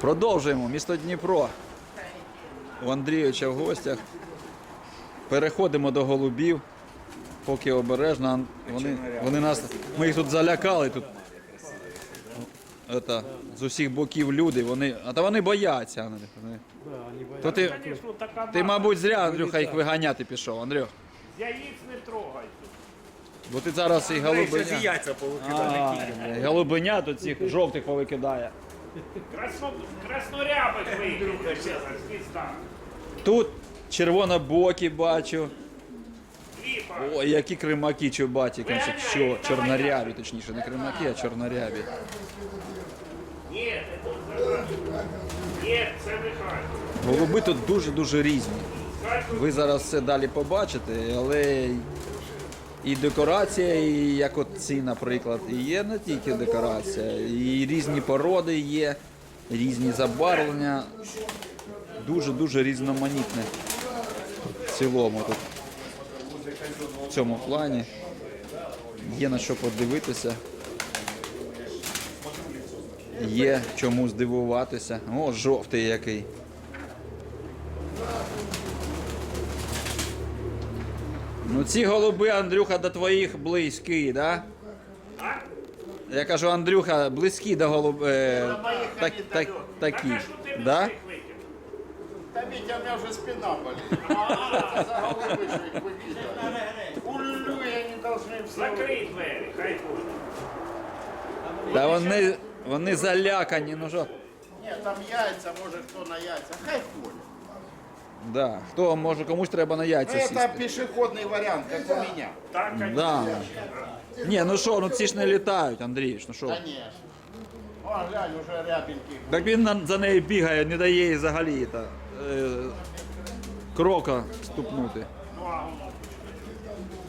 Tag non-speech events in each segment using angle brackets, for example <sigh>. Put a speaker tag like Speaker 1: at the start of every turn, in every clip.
Speaker 1: Продовжуємо. Місто Дніпро. У Андрійовича в гостях. Переходимо до голубів. Поки обережно. Вони, вони нас, ми їх тут залякали. Тут, это, з усіх боків люди. Вони, а та вони бояться. Андрій. Вони- То ти, ти, мабуть, зря, Андрюха, їх виганяти пішов, Андрюх.
Speaker 2: Яїць не трогай.
Speaker 1: Бо ти зараз і голубеня.
Speaker 3: яйця повикидали.
Speaker 1: А, голубеня тут цих жовтих повикидає.
Speaker 2: Красно. Звізда.
Speaker 1: Тут червонобокі бачу. Ой, які кримаки чубаті, конче, що, чорнорябі, точніше, не кримаки, а чорнорябі.
Speaker 2: Ні, ні, це не хай.
Speaker 1: Голуби тут дуже-дуже різні. Ви зараз все далі побачите, але і декорація, і як от ці, наприклад, і є не тільки декорація, і різні породи є, різні забарвлення. Дуже-дуже різноманітне в цілому тут. В цьому плані. Є на що подивитися. Є чому здивуватися. О, жовтий який. Ну ці голуби, Андрюха, до твоїх близькі, да? Я кажу, Андрюха, близькі до голуб... е, так, так, такі.
Speaker 2: а
Speaker 1: Да?
Speaker 2: не?
Speaker 3: Та Вітя, у мене вже спина болить. <laughs> Це <laughs> за голуби, що їх. Улю, я не должны все.
Speaker 2: Закрий двері, хай буде.
Speaker 1: Та вони, вони залякані, ну що.
Speaker 3: Ні, там яйця, може хто на яйця. Хай ходять.
Speaker 1: Да. Хто може комусь треба на яйця
Speaker 3: Это
Speaker 1: сісти.
Speaker 3: пешеходный вариант, как у меня.
Speaker 2: Так, а
Speaker 1: Да. Ні, ну що, ну ці ж не літають, Андрійович, ну що.
Speaker 3: Конечно. О, глянь, уже рябенький.
Speaker 1: Так він на- за нею бігає, не дає їй взагалі та, е, крока ступнути.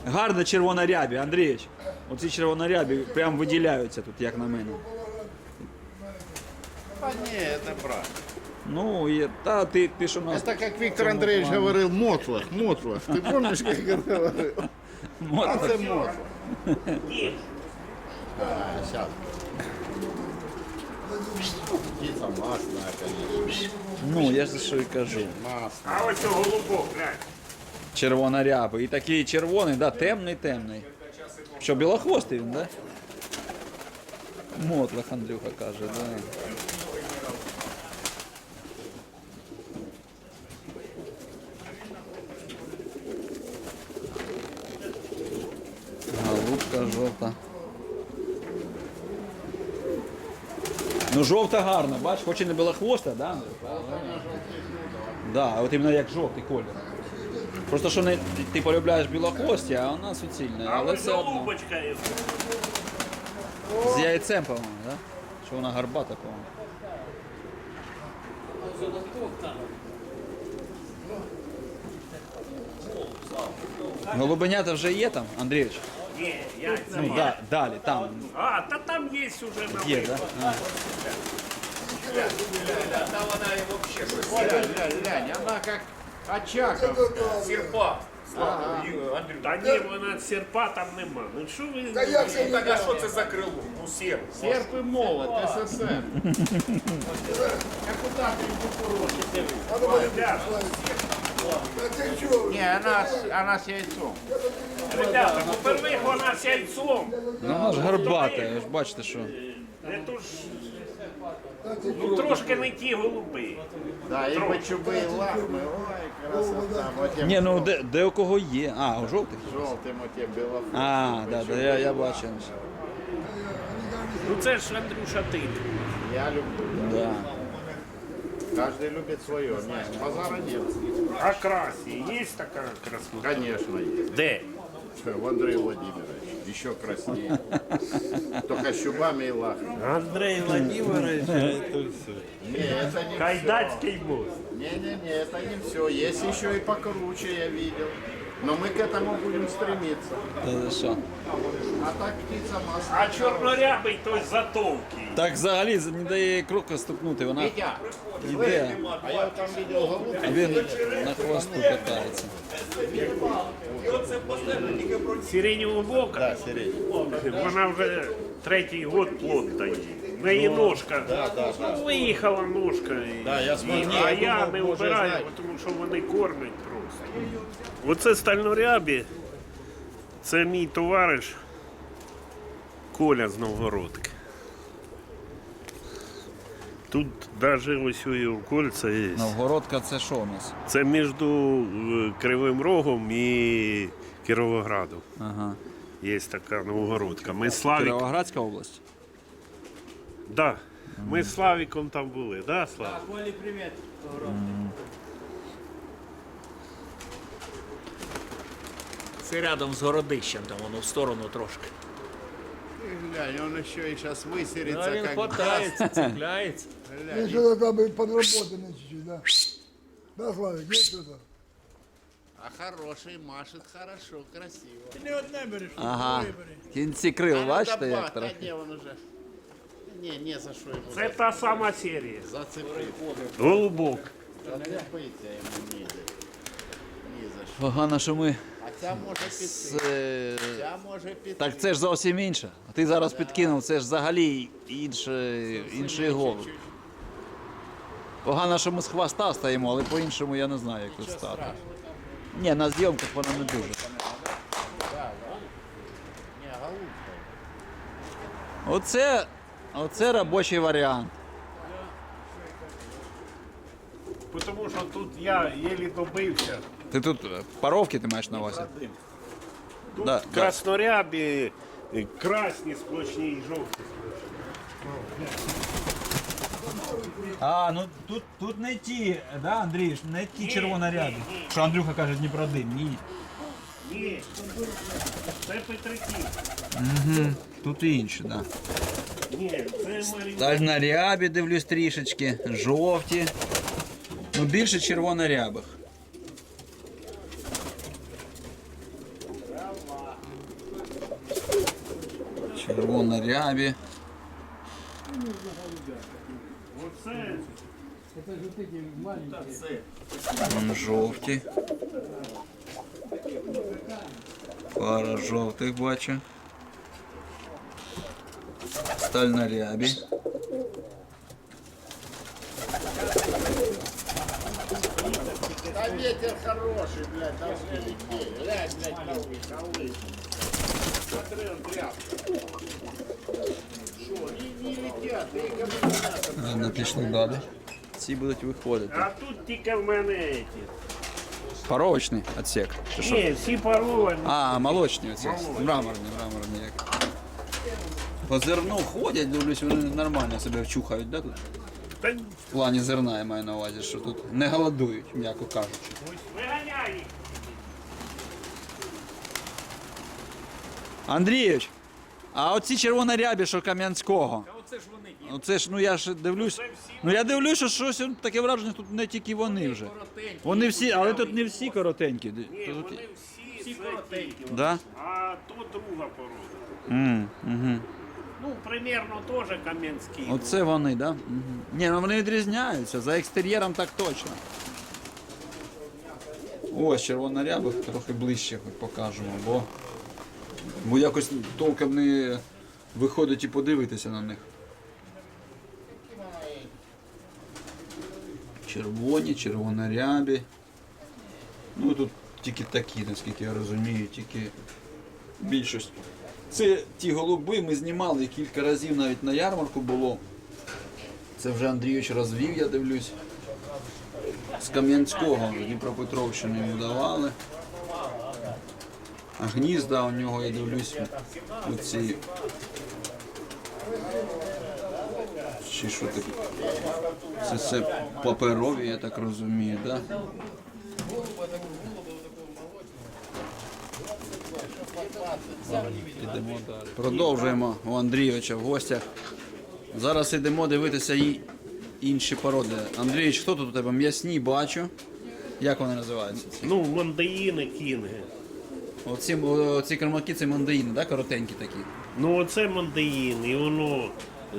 Speaker 1: Гарна червона рябі, Андрійович. Оці червонорябі прям виділяються тут, як на мене.
Speaker 3: Да не, это брат.
Speaker 1: Ну, і, та ти, ти ж у нас
Speaker 3: Это как Виктор Андреевич говорил, мотлах, мотлах. Ты помнишь, как он говорил? А
Speaker 1: мотлах.
Speaker 3: це мотлах.
Speaker 2: ні.
Speaker 3: Сейчас. Птица масная, конечно.
Speaker 1: Ну, я ж за що і кажу.
Speaker 3: Масная.
Speaker 2: А ось голубок, глянь.
Speaker 1: Червона ряба. І такий червоний, да, темний, темний. Що, білохвостий він, да? Мотлах, Андрюха каже, да. Голубка жовта. Ну, жовта гарна, бач, хоч і не білохвоста, да, Да, от іменно як жовтий колір. Просто що не, ти полюбляєш білохвості, а вона суцільна.
Speaker 2: А
Speaker 1: Але
Speaker 2: ось
Speaker 1: все одно.
Speaker 2: голубочка є.
Speaker 1: З яйцем, по-моєму, да? Що вона гарбата, по-моєму. Голубенята вже є там, Андрійович?
Speaker 2: Ні, яйця
Speaker 1: Ну,
Speaker 2: є.
Speaker 1: да, далі, там
Speaker 2: А, та там є уже на
Speaker 1: є, да? А.
Speaker 3: Глянь, глянь, глянь, она как Очаковская.
Speaker 4: Серпа.
Speaker 2: Та ні, вона серпа там нема. Ну що ви...
Speaker 4: Ну так а що це за крило? Ну серп.
Speaker 3: Серп и молот, СССР. А куда ты не
Speaker 2: Ребята,
Speaker 3: Не, она, с- она с яйцом.
Speaker 2: ребята, по-перше, вона з яйцом.
Speaker 1: Ну вона ж гарбата, ви ж бачите, що.
Speaker 2: Не то ж... Ну трошки не ті голуби.
Speaker 3: Да, и бочубы, и лахмы. Ой, красота. Вот тем
Speaker 1: ні, ну де, де у кого є. А, у жовтих?
Speaker 3: вот тем белофон.
Speaker 1: А, да, да, я, я бачу.
Speaker 2: Ну це ж Андрюша ти.
Speaker 3: Я люблю.
Speaker 1: Да.
Speaker 3: Каждый любит свое. Нет, базара нет.
Speaker 2: А красі, є така красота?
Speaker 3: Конечно, есть.
Speaker 2: Де?
Speaker 3: В Андрей Владимирович. Еще краснее. Только с чубами и лахмами.
Speaker 2: Андрей Владимирович.
Speaker 3: Не, это не
Speaker 2: Кайдацький мост.
Speaker 3: Не-не-не, это не все. Есть еще и покруче, я видел. Но мы к этому будем стремиться.
Speaker 1: Та за що?
Speaker 3: А так птица масла.
Speaker 2: А чорнорябий той затовкий.
Speaker 1: Так взагалі не дає їй кроку ступнути, вона
Speaker 3: Витя,
Speaker 1: йде.
Speaker 3: а я там видел голубку.
Speaker 1: Він на хвосту катається.
Speaker 2: Сиреневого бока.
Speaker 3: Да, середний.
Speaker 2: Вона вже третій год плод дає. В неї ножка. Ну, виїхала ножка. І,
Speaker 3: Да, я смотрю,
Speaker 2: і-
Speaker 3: ні,
Speaker 2: а
Speaker 3: я
Speaker 2: я
Speaker 3: думав,
Speaker 2: не
Speaker 3: може,
Speaker 2: вбираю, тому що вони кормять просто. Оце стальнорябі. Це мій товариш Коля з Новгородки. Тут навіть ось у його кольця є.
Speaker 1: Новгородка це що у нас?
Speaker 2: Це між е, Кривим Рогом і Кіровоградом.
Speaker 1: Ага.
Speaker 2: Є така Новгородка. Ми Славік...
Speaker 1: Кіровоградська область.
Speaker 2: Да. Ми з Славіком там були, да, Слав?
Speaker 5: Колі, привіт. Це рядом з городищем, там воно в сторону трошки.
Speaker 3: Глянь, он еще и сейчас высерится,
Speaker 5: А він
Speaker 3: как
Speaker 5: хватається, цепляється.
Speaker 6: Еще как бы подработанный чуть-чуть, да. Да, Славик, есть что-то?
Speaker 3: А хороший, машет хорошо, красиво.
Speaker 6: Не одне берешь,
Speaker 1: Ага. Кінці крил,
Speaker 3: А
Speaker 1: бачите,
Speaker 3: ну,
Speaker 1: як
Speaker 3: добав,
Speaker 1: трохи.
Speaker 3: Ні, он уже. Не, не за що йому
Speaker 2: Це та сама серія.
Speaker 3: зацепив.
Speaker 2: Голубок.
Speaker 3: Та не пийте йому ніде. Ні за що.
Speaker 1: Погано, що ми.
Speaker 3: А ця може піти.
Speaker 1: Це...
Speaker 3: Ця може піти.
Speaker 1: Так це ж зовсім інше. А ти зараз підкинув, це ж взагалі інше, інший голуб. Погано, що ми з хвоста стаємо, але по-іншому я не знаю, як тут стати. Ні, на зйомках воно не дуже. Оце, оце робочий варіант.
Speaker 2: Тому що тут я єлі добився.
Speaker 1: Ти тут е, паровки ти маєш на увазі?
Speaker 2: Тут
Speaker 1: Да, да.
Speaker 2: краснорябі, е, красні сплошні і жовті.
Speaker 1: А, ну тут, тут не ті, да, Андрій, не ті червоноряди. Що Андрюха каже Дніпродим, ні.
Speaker 2: Ні, це Петрики.
Speaker 1: Тут і інші. Да.
Speaker 2: Ні, це Марі...
Speaker 1: Дальнорябі дивлюсь трішечки, жовті. Ну більше червонорябих. Червонорябі.
Speaker 2: Це Это же вот эти маленькие.
Speaker 1: Вон жовті. Пара жовтих бачу. Сталь
Speaker 3: на рябі. Да ветер хороший, блядь, должны лететь. Глянь, блядь, на улицу, на улицу. Смотри, он тряпка.
Speaker 1: Ладно, пішли далі. Ці будуть виходити.
Speaker 2: А тут тільки в мене ці.
Speaker 1: Паровочний отсек. Чи що?
Speaker 2: Ні, всі паровані.
Speaker 1: А, молочні оці. Мраморні, мраморні як. По зерну ходять, дивлюсь, вони нормально себе вчухають, да, тут?
Speaker 2: Та
Speaker 1: В плані зерна я маю на увазі, що тут не голодують, м'яко кажучи.
Speaker 2: виганяй їх.
Speaker 1: Андрійович, а оці червонорябі, що Кам'янського.
Speaker 5: Оце ж вони ті.
Speaker 1: Оце ж, ну я ж дивлюсь. Ну я дивлюсь, що щось он таке враження, тут не тільки вони вже.
Speaker 5: Коротенькі.
Speaker 1: Вони всі, але тут не всі коротенькі.
Speaker 2: Ні,
Speaker 1: Тут-
Speaker 2: вони всі,
Speaker 5: Всі
Speaker 2: це
Speaker 5: коротенькі.
Speaker 1: Да?
Speaker 2: А то друга порода.
Speaker 1: М, угу.
Speaker 2: Ну, примерно теж кам'янські.
Speaker 1: Оце вони, да? Угу. Ні, ну вони відрізняються. За екстер'єром так точно. Ось червонорябих трохи ближче хоч покажемо, бо, бо якось толком не виходить і подивитися на них. Червоні, червонорябі. Ну тут тільки такі, наскільки я розумію, тільки більшість. Це ті голуби ми знімали кілька разів навіть на ярмарку було. Це вже Андрійович розвів, я дивлюсь. З Кам'янського Дніпропетровщини йому давали. Гнізда у нього, я дивлюсь, оці. Чи що таке? Це все паперові, я так розумію, так? Да? Підемо далі. Продовжуємо у Андрійовича в гостях. Зараз йдемо дивитися і інші породи. Андрійович, хто тут у тебе? М'ясні бачу. Як вони називаються?
Speaker 2: Ну, мандаїни, кінги.
Speaker 1: Оці, оці кормаки це мандаїни, да? коротенькі такі.
Speaker 2: Ну, оце мандаїн, і воно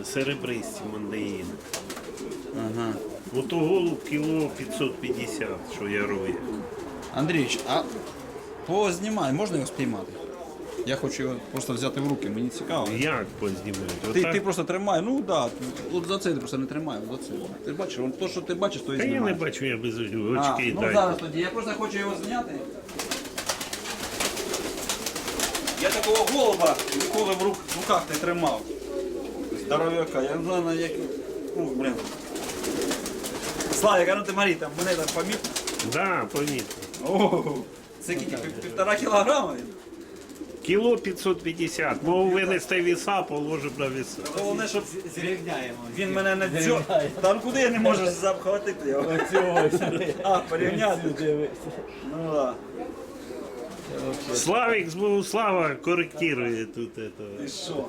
Speaker 2: серебристі мандаїни.
Speaker 1: Ага.
Speaker 2: Ото голуб кіло 550, що я робив.
Speaker 1: Андрійович, а познімай, можна його спіймати? Я хочу його просто взяти в руки, мені цікаво.
Speaker 2: Як познімати?
Speaker 1: Ти, ти просто тримай, ну так, да, от за це ти просто не тримай, от за це. Ти ж бачиш, то, що ти бачиш, то і
Speaker 2: Та я не бачу, я без
Speaker 1: А,
Speaker 2: очки
Speaker 1: ну зараз тоді, я просто хочу його зняти. Я такого голуба ніколи в, рук, в руках не тримав. Здоров'яка, я не знаю, як. Ну, блін. Славік, а ну ти Марій, там мене там помітно.
Speaker 2: Да, помітно.
Speaker 1: О, це скільки, пів- півтора кілограма він?
Speaker 2: Кіло 550. Мов винести віса, положив на віса.
Speaker 1: Головне, щоб він мене не дзьо. Там куди я не можу захватити його? А, порівняти. Ну так.
Speaker 2: Славік з Слава коректирує тут это.
Speaker 1: І що?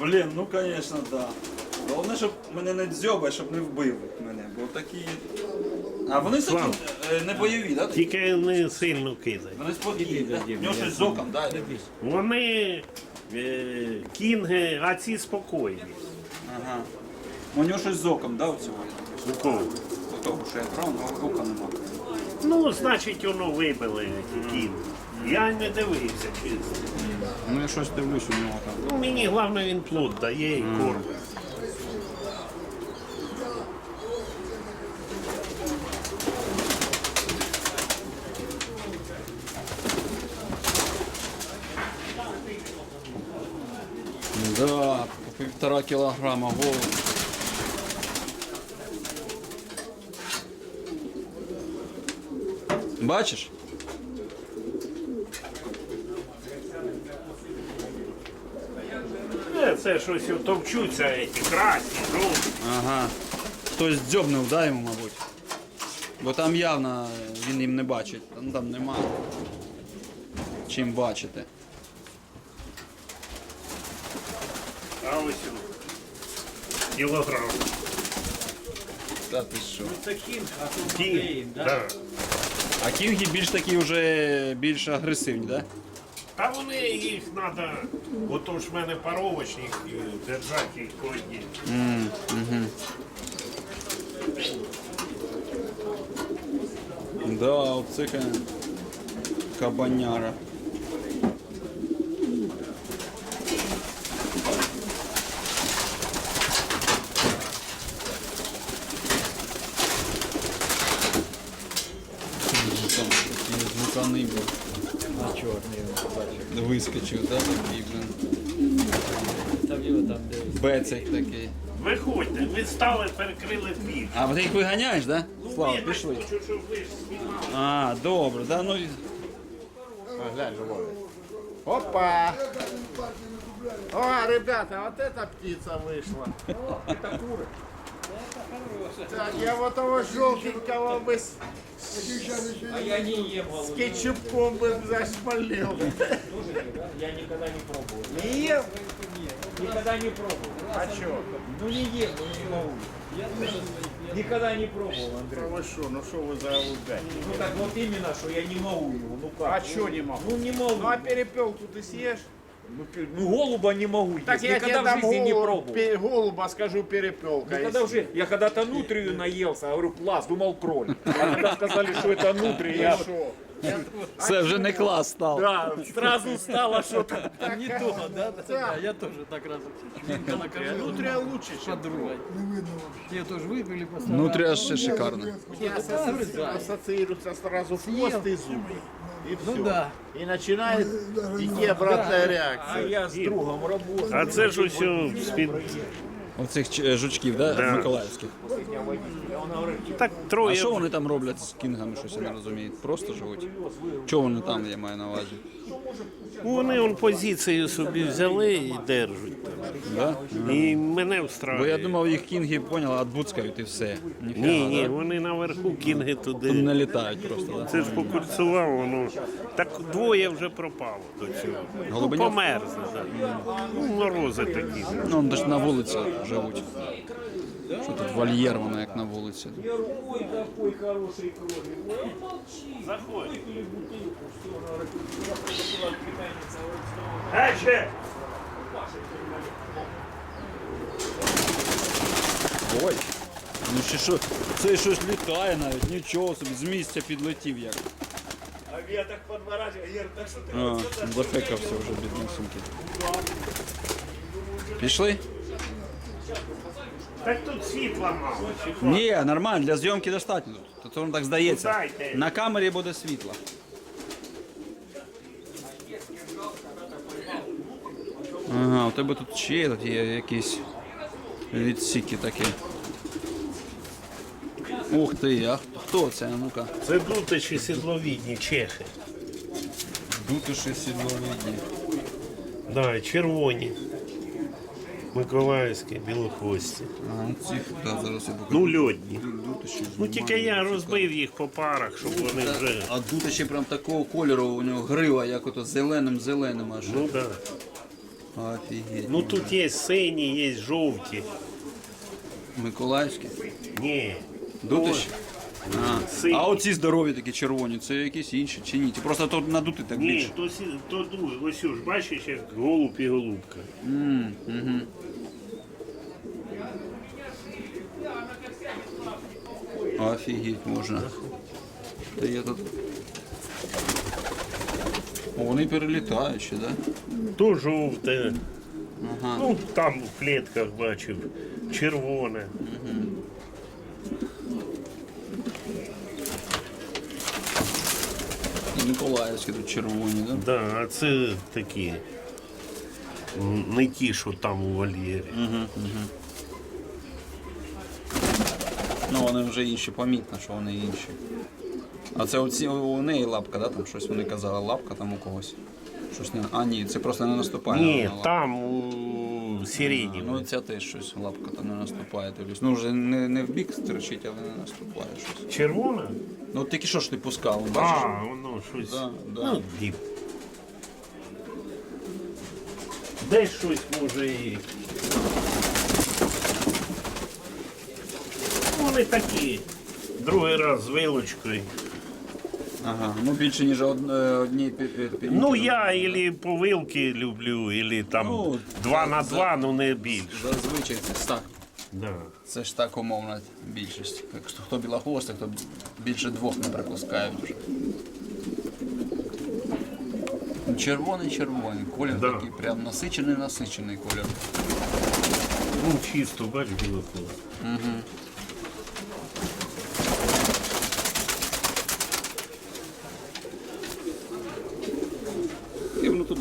Speaker 1: Блін, ну звісно, так. Да. Головне, щоб мене не дзьобай, щоб не вбив мене, бо такі. А вони такі
Speaker 2: Слав.
Speaker 1: е, не бойові, так?
Speaker 2: Тільки не сильно кидай.
Speaker 1: Вони спокійні, да? У нього щось з оком, так?
Speaker 2: Вони е, кінги, а ці спокійні.
Speaker 1: Ага. У нього щось з оком, так, у цього?
Speaker 2: У кого?
Speaker 1: У того, що я брав, але ока нема.
Speaker 2: Ну, значить, воно вибили кінги. Я не дивився, чесно.
Speaker 1: Ну я щось дивлюсь у нього там.
Speaker 2: Ну, мені головне він плод дає і корм.
Speaker 1: Да, по півтора кілограма голуб. Бачиш?
Speaker 2: Е, Це щось товчуться, ці красні, жовті.
Speaker 1: Ага. Хтось дзьобнув, да, йому, мабуть. Бо там явно він їм не бачить. Там, там нема чим бачити.
Speaker 2: А ось він. Кілограм.
Speaker 1: Та ти що?
Speaker 2: Ті, да.
Speaker 1: А кінги більш такі вже більш агресивні, так? Да?
Speaker 2: Та вони їх треба, ото ж в мене паровочник, е, держати їх одні.
Speaker 1: Да, оце ка- кабаняра. Там такий звуканий був. А чорний Вискочив, да, такий, блин. Бецик такий.
Speaker 2: Виходьте, ви стали, перекрили двір.
Speaker 1: А ти їх виганяєш, да? Слава,
Speaker 2: Вибач,
Speaker 1: пішли.
Speaker 2: хочу, щоб ви ж знімали.
Speaker 1: А, добре, да, ну.
Speaker 3: Глянь, Вове. Опа! О, ребята, вот эта птица вышла. Это куры. Так, я вот того желтенького бы с, с кетчупком бы зашмалил.
Speaker 7: Я никогда не пробовал.
Speaker 3: Не ел?
Speaker 7: Никогда не пробовал.
Speaker 3: А чё?
Speaker 7: Ну не ем, ну не могу. Никогда не пробовал, Андрей.
Speaker 3: Ну вы шо, ну что вы за лугань?
Speaker 7: Ну так вот именно, что я не могу его. Ну как?
Speaker 3: А чё не могу?
Speaker 7: Ну не могу.
Speaker 3: Ну а перепелку ты съешь?
Speaker 7: Ну, пи- ну, голуба не могу есть.
Speaker 3: Так я
Speaker 7: Никогда
Speaker 3: тебе
Speaker 7: в
Speaker 3: дам
Speaker 7: жизни не
Speaker 3: голуб-
Speaker 7: пробовал.
Speaker 3: пе- голуба, скажу перепелка.
Speaker 7: Когда
Speaker 3: если-
Speaker 7: уже, я когда-то нутрию наелся, я говорю, класс, думал кролик. А когда сказали, что это нутрия, я
Speaker 3: Шо?
Speaker 1: Це вже не клас став.
Speaker 7: да, сразу стало что-то.
Speaker 8: Не то, да, да, да, я тоже так раз членка накормил.
Speaker 3: Внутря лучше, чем
Speaker 8: Подругой. Те тоже выпили, поставили.
Speaker 1: Внутрі ще шикарно.
Speaker 3: Не асоци- ассоциируется сразу хвост и зубы. И все.
Speaker 8: Ну да.
Speaker 3: И начинает идти обратная реакция.
Speaker 7: А я с другом работаю.
Speaker 2: А це ж ось з-під...
Speaker 1: Оцих ч- жучків, да?
Speaker 2: Да.
Speaker 1: Миколаївських.
Speaker 2: Так
Speaker 1: А що вони там роблять з кінгами, щось я не розумію? Просто живуть. Чого вони там, я маю на увазі?
Speaker 2: Вони он позицію собі взяли і держать там.
Speaker 1: Да?
Speaker 2: І мене
Speaker 1: Бо
Speaker 2: встраює.
Speaker 1: я думав, їх кінги, поняла, відбуцкають і все. Ніфіга,
Speaker 2: Ні, ні,
Speaker 1: да?
Speaker 2: вони наверху кінги
Speaker 1: Тут
Speaker 2: туди.
Speaker 1: не літають просто, да?
Speaker 2: Це ж покурцював, воно. Так двоє вже пропало до цього. Ну,
Speaker 1: Голубенят?
Speaker 2: померзли, так. Ну, морози такі.
Speaker 1: Ну, вони ж на вулиці живуть. Що тут вольєр, як на вулиці.
Speaker 7: Ой, какой хороший кролик. Ой, молчи.
Speaker 2: Заходь.
Speaker 7: Или бутылку, все, питательница, говорит, что
Speaker 2: Гече!
Speaker 1: Ой. Ну ще що, це щось літає навіть, нічого собі, з місця підлетів як.
Speaker 7: Я так подворачиваю. Я говорю, так что ты
Speaker 1: А, зафекався вже біднесенький. Пішли?
Speaker 2: Так тут світла мало. чи що?
Speaker 1: Ні, нормально, для зйомки достатньо. То це воно так здається.
Speaker 2: Дайте.
Speaker 1: На камері буде світло. Ага, у тебе тут ще тут є якісь відсіки такі. Ух ти, а хто це? А Ну-ка.
Speaker 2: Це дутичі сідловідні чехи.
Speaker 1: Дутиші сідловідні.
Speaker 2: Да, червоні. Миколаївські, білохвості.
Speaker 1: А, ці, да, зараз я покажу.
Speaker 2: Ну, льодні. Ну тільки я розбив їх по парах, щоб вони вже.
Speaker 1: А дутиші прям такого кольору, у нього грива, як ото зеленим-зеленим аж.
Speaker 2: Ну да.
Speaker 1: Офігеть.
Speaker 2: Ну тут є сині, є жовті.
Speaker 1: Миколаївські.
Speaker 2: Ні.
Speaker 1: Дутиші? А. А оці здорові такі червоні, це якісь інші чи ні? Ті просто тут надути так
Speaker 2: Ні,
Speaker 1: більше.
Speaker 2: то, сі- то ду- ось ж бачиш, як голуб і голубка.
Speaker 1: Офігеть можна. Та я тут. О, вони перелітають ще, да?
Speaker 2: То жовте.
Speaker 1: Ага.
Speaker 2: Ну там в клітках бачив. Червоне.
Speaker 1: Миколаївські тут червоні, да?
Speaker 2: Да, а це такі. Не ті, що там у вольєрі.
Speaker 1: Ну вони вже інші, помітно, що вони інші. А це оці у неї лапка, да? Там щось вони казали, лапка там у когось. Щось не. А ні, це просто не наступає.
Speaker 2: Ні,
Speaker 1: на лапку.
Speaker 2: там у сирені.
Speaker 1: Ну ця теж щось, лапка там не наступає. Дивлюсь. Ну вже не, не в бік стерчить, але не наступає щось.
Speaker 2: Червона?
Speaker 1: Ну тільки що ж ти пускав, бачиш?
Speaker 2: А, воно щось.
Speaker 1: Да, да.
Speaker 2: Ну, діп. Десь щось може і. Ну, Вони такі. Другий раз з вилочкою.
Speaker 1: Ага, ну більше ніж од, е, одній пі- пі- пі-
Speaker 2: Ну я ілі по вилки люблю, ілі там
Speaker 1: Ну,
Speaker 2: два на
Speaker 1: за-
Speaker 2: два, ну не більше.
Speaker 1: Зазвичай це ж так.
Speaker 2: Да.
Speaker 1: Це ж так умовна більшість. Якщо хто білохвостик, то більше двох не припускають вже. Червоний червоний, колір
Speaker 2: Да.
Speaker 1: такий прям насичений насичений колір.
Speaker 2: Ну чисто, бач, білокола.
Speaker 1: І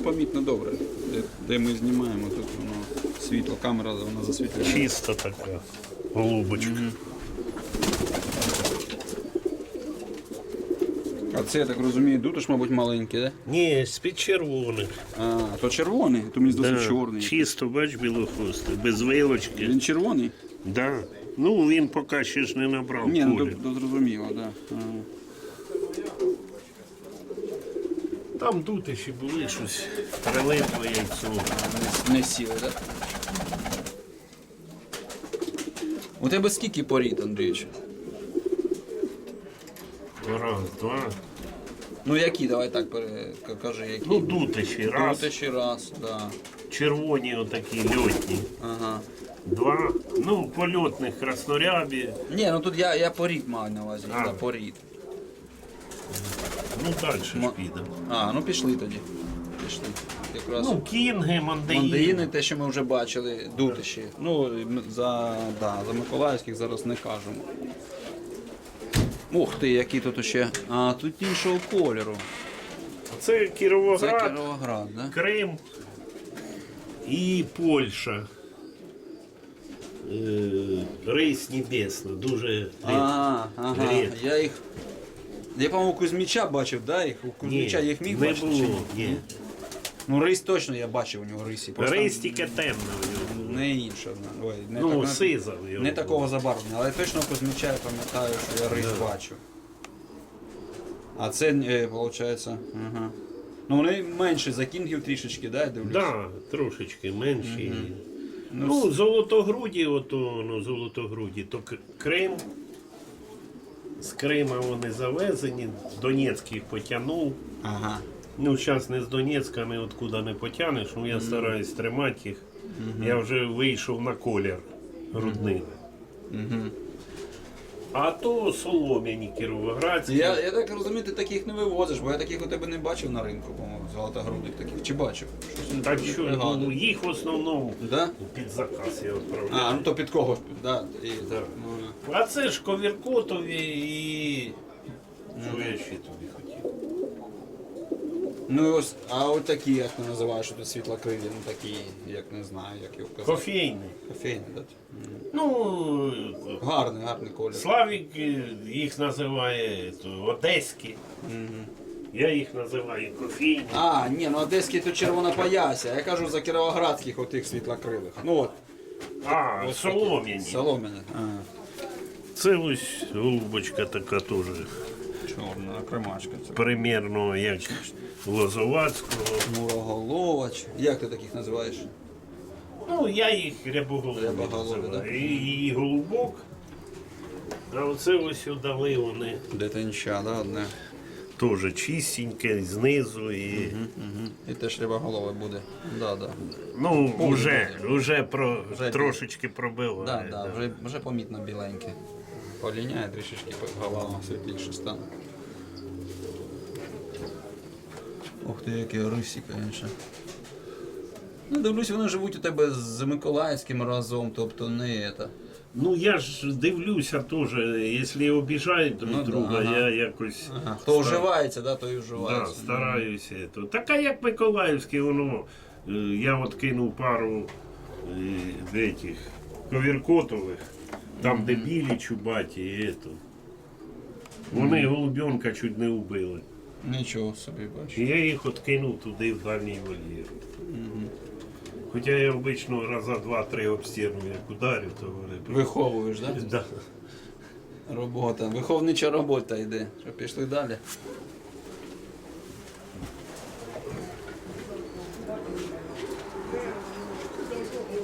Speaker 1: помітно добре. Де, де ми знімаємо, тут воно світло, камера вона засвітлює.
Speaker 2: Чиста така голубочка.
Speaker 1: А це, я так розумію, дутиш, мабуть, маленький, да?
Speaker 2: Ні, з-під червоних.
Speaker 1: А, то червоний, то мені здається
Speaker 2: Да,
Speaker 1: чорний.
Speaker 2: Чисто, бач, білохвостий, без вилочки.
Speaker 1: Він червоний?
Speaker 2: Да. Ну, він поки ще ж не набрав
Speaker 1: Ні, ну
Speaker 2: колір.
Speaker 1: то, то зрозуміло, так. Да. Ага.
Speaker 2: Там дутиші були щось. Прилипло яйцо.
Speaker 1: Не, сіли, так? У тебе скільки порід, Андрійович?
Speaker 2: Раз, два.
Speaker 1: Ну які, давай так пере- к- кажи, які.
Speaker 2: Ну, дутиші. Раз.
Speaker 1: Ще раз, да.
Speaker 2: Червоні отакі льотні.
Speaker 1: Ага.
Speaker 2: Два. Ну, польотних краснорябі.
Speaker 1: Ні, ну тут я, я порід маю на увазі,
Speaker 2: А.
Speaker 1: да, порід.
Speaker 2: Ну, далі ж
Speaker 1: Мо-
Speaker 2: підемо.
Speaker 1: А, ну пішли тоді. Пішли. Якраз.
Speaker 2: Ну, кінги, мандеїни.
Speaker 1: Мандеїни, те, що ми вже бачили, дутиші. Ну, за, да, за Миколаївських зараз не кажемо. Ух ти, які тут ще. А, тут іншого кольору.
Speaker 2: Це
Speaker 1: Це
Speaker 2: Кіровоград,
Speaker 1: Кіровоград, да?
Speaker 2: Крим і Польща. Е, Рейс Небесна. Дуже рідко.
Speaker 1: А, ага.
Speaker 2: Рідко.
Speaker 1: Я їх. Я, по-моєму, у Кузьміча бачив, да? Їх? У Кузьміча їх міг
Speaker 2: не
Speaker 1: бачити? чи
Speaker 2: було.
Speaker 1: ні?
Speaker 2: Ні.
Speaker 1: Ну, рис точно я бачив у нього рисі. Просто
Speaker 2: Рейс тільки темна в нього.
Speaker 1: Не інша. Ой, не
Speaker 2: Ну,
Speaker 1: так-
Speaker 2: сиза в його.
Speaker 1: Не такого забарвлення, але точно Кузьміча я пам'ятаю, що я рис бачив. А це, виходить, ага. Ну вони менші за кінгів трішечки, да, я дивлюсь?
Speaker 2: Да, трошечки менші. Ну, золотогруді, ото, ну, золотогруді, то К- Крим. З Крима вони завезені, Донецьк їх потягнув.
Speaker 1: Ага.
Speaker 2: Ну, зараз не з Донецька, не откуда не потягнеш, ну я стараюсь тримати їх. Я вже вийшов на колір груднини. А то солом'яні кіровоградські.
Speaker 1: Я, я так розумію, ти таких не вивозиш, бо я таких у тебе не бачив на ринку, по-моєму, золотогрудих таких. Чи бачив? Щось не
Speaker 2: Так що ну, їх в основному
Speaker 1: Да?
Speaker 2: під заказ я відправляю.
Speaker 1: А, ну то під кого? Да, і,
Speaker 2: Так.
Speaker 1: ну,
Speaker 2: А це ж ковіркотові і. Що я ще тобі?
Speaker 1: Ну ось, а от такі, як ти називаєш, що тут світлокриві, ну такі, як не знаю, як його казати.
Speaker 2: Кофейний.
Speaker 1: Кофейні, да?
Speaker 2: Ну,
Speaker 1: Гарний, гарний колір.
Speaker 2: Славік е, їх називає то, одеські. Я їх називаю кофейні.
Speaker 1: А, ні, ну одеський тут червона пояся. Я кажу за кіровоградських отих світлокрилих. Ну от,
Speaker 2: А, солом'яні.
Speaker 1: солом'яні.
Speaker 2: Це ось голубочка така теж
Speaker 1: чорна кремачка.
Speaker 2: Примірно як Лозовацького.
Speaker 1: муроголовач. Як ти таких називаєш?
Speaker 2: Ну, я їх рябоголові
Speaker 1: Рябоголові,
Speaker 2: називаю. І, і голубок. А оце ось дали вони
Speaker 1: Дитинча, да, одне.
Speaker 2: теж чистеньке знизу і.
Speaker 1: Угу. І теж рибоголове буде. Да, да.
Speaker 2: Ну, вже, вже, про,
Speaker 1: Вже
Speaker 2: трошечки пробило.
Speaker 1: Да, да, вже, вже помітно біленьке. Поліняє трішечки голова світліше стане. Ух ти, які рисі, звісно. Ну, дивлюсь, вони живуть у тебе з Миколаївським разом, тобто не это.
Speaker 2: Ну я ж дивлюся теж, якщо обіжають друг
Speaker 1: Ну, да,
Speaker 2: друга,
Speaker 1: ага.
Speaker 2: я якось
Speaker 1: Ага. Хто
Speaker 2: ста-
Speaker 1: вживається, да, той і
Speaker 2: да,
Speaker 1: вживається.
Speaker 2: стараюся. То. Так а як Миколаївське, воно, е, я от кинув пару этих ковіркотових, там де білі чубаті і ето. Вони голубенка чуть не вбили.
Speaker 1: Нічого собі бачу.
Speaker 2: І я їх от кинув туди в дальній вольєр. Хоча я обично раза два-три обстірну, як ударю, то вони.
Speaker 1: Виховуєш, да? <laughs>
Speaker 2: Да.
Speaker 1: Робота. Виховнича робота йде. Що пішли далі.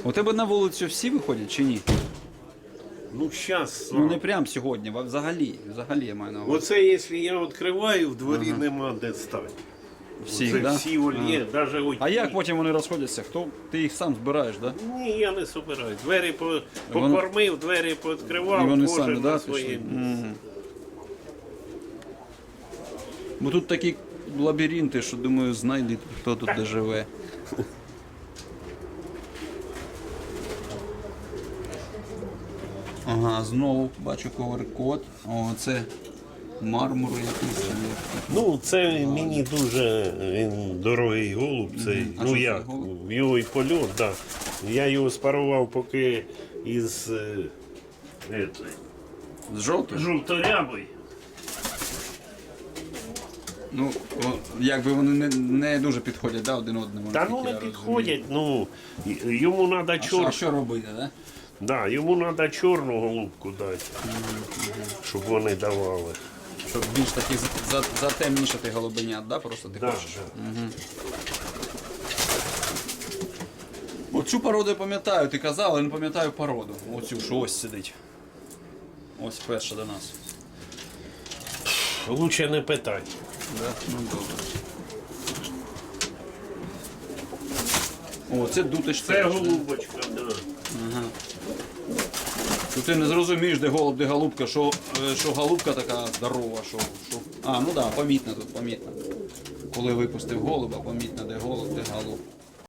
Speaker 1: У тебе на вулицю всі виходять чи ні?
Speaker 2: Ну, зараз.
Speaker 1: Ну не прям сьогодні, а взагалі. Взагалі я маю на увазі.
Speaker 2: Оце якщо я відкриваю, в дворі нема де стати.
Speaker 1: Всіх, да?
Speaker 2: всі вольє, навіть
Speaker 1: А як потім вони розходяться? Хто? Ти їх сам збираєш, да?
Speaker 2: Ні, я не собираю. Двері по,
Speaker 1: Вони-
Speaker 2: покормив, двері пооткривав, кожен
Speaker 1: самі,
Speaker 2: на
Speaker 1: да,
Speaker 2: своє
Speaker 1: пішли?
Speaker 2: місце.
Speaker 1: Бо тут такі лабіринти, що думаю, знайди, хто тут де живе. Ага, знову бачу ковер-код. О, це мармур якийсь.
Speaker 2: Ну, це мені дуже він дорогий голуб. Цей,
Speaker 1: А
Speaker 2: ну
Speaker 1: це
Speaker 2: як,
Speaker 1: голуб?
Speaker 2: його і польот, да. Я його спарував поки із е, етої,
Speaker 1: З жовтим?
Speaker 2: жовторябий.
Speaker 1: Ну, о, якби вони не, не дуже підходять, да, один одному.
Speaker 2: Та ну
Speaker 1: наскільки
Speaker 2: не
Speaker 1: я розумію.
Speaker 2: підходять, ну й- йому треба
Speaker 1: А що, а що робити, да?
Speaker 2: Да, йому треба чорну голубку дати, щоб вони давали.
Speaker 1: Щоб більш таки за- за- затемнішати голубенят, да? Просто ти
Speaker 2: Да,
Speaker 1: хочеш.
Speaker 2: да.
Speaker 1: Оцю породу я пам'ятаю, ти казав, але не пам'ятаю породу. Оцю, що ось сидить. Ось перша до нас.
Speaker 2: Лучше не питай.
Speaker 1: Да? Ну добре. О, це дутич
Speaker 2: Це
Speaker 1: теж, да?
Speaker 2: голубочка, да.
Speaker 1: Ти не зрозумієш, де голуб, де голубка, що, е, що голубка така здорова, що, що. А, ну так, да, помітно тут, помітно. Коли випустив голуба, помітно, де голуб, де голуб.